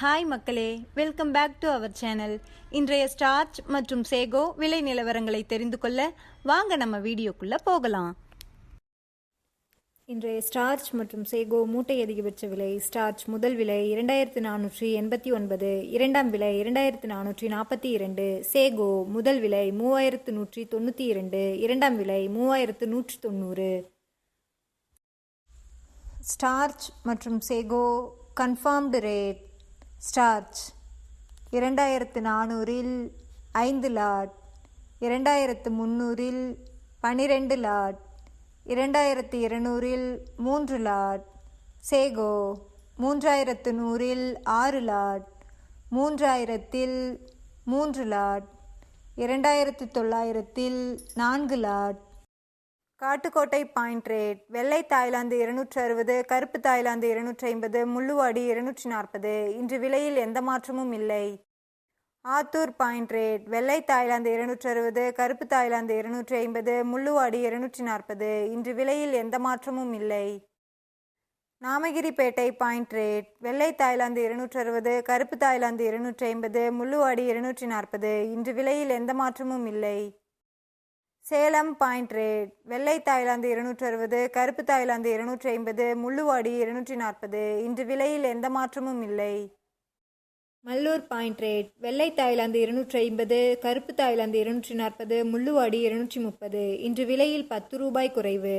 Hi மக்களே. Welcome back to our channel இன்றைய starch மற்றும் சேகோ விலை நிலவரங்களை தெரிந்து கொள்ள வாங்க நம்ம வீடியோக்குள்ளே போகலாம். இன்றைய ஸ்டார்ச் மற்றும் சேகோ மூட்டை அதிகபட்ச விலை ஸ்டார்ச் முதல் விலை இரண்டாயிரத்து நானூற்றி எண்பத்தி ஒன்பது இரண்டாம் விலை இரண்டாயிரத்து நானூற்றி நாற்பத்தி இரண்டு சேகோ முதல் விலை மூவாயிரத்து நூற்றி தொண்ணூற்றி இரண்டு இரண்டாம் விலை மூவாயிரத்து நூற்றி தொண்ணூறு. ஸ்டார்ச் மற்றும் சேகோ கன்ஃபார்ம்டு ரேட் ஸ்டார்ச். இரண்டாயிரத்து நானூறில் ஐந்து லாட். இரண்டாயிரத்து முந்நூறில் பனிரெண்டு லாட். இரண்டாயிரத்து இருநூறில் மூன்று லாட். சேகோ மூன்றாயிரத்து நூறில் ஆறு லாட். மூன்றாயிரத்தில் மூன்று லாட். இரண்டாயிரத்து தொள்ளாயிரத்தில் நான்கு லாட். காட்டுக்கோட்டை பாயிண்ட் ரேட் வெள்ளை தாய்லாந்து இருநூற்றி அறுபது கருப்பு தாய்லாந்து இருநூற்றி ஐம்பது முள்ளுவாடி இருநூற்றி நாற்பது இன்று விலையில் எந்த மாற்றமும் இல்லை. ஆத்தூர் பாயிண்ட் ரேட் வெள்ளை தாய்லாந்து இருநூற்றி அறுபது கருப்பு தாய்லாந்து இருநூற்றி ஐம்பது முள்ளுவாடி இருநூற்றி நாற்பது இன்று விலையில் எந்த மாற்றமும் இல்லை. நாமகிரிப்பேட்டை பாயிண்ட் ரேட் வெள்ளை தாய்லாந்து இருநூற்றி அறுபது கருப்பு தாய்லாந்து இருநூற்றி ஐம்பது முள்ளுவாடி இருநூற்றி நாற்பது இன்று விலையில் எந்த மாற்றமும் இல்லை. சேலம் பாயிண்ட் ரேட் வெள்ளை தாய்லாந்து இருநூற்றி அறுபது கருப்பு தாய்லாந்து இருநூற்றி ஐம்பது முள்ளுவாடி இருநூற்றி நாற்பது இன்று விலையில் எந்த மாற்றமும் இல்லை. மல்லூர் பாயிண்ட் ரேட் வெள்ளை தாய்லாந்து இருநூற்றி ஐம்பது கருப்பு தாய்லாந்து இருநூற்றி நாற்பது முள்ளுவாடி இருநூற்றி முப்பது இன்று விலையில் பத்து ரூபாய் குறைவு.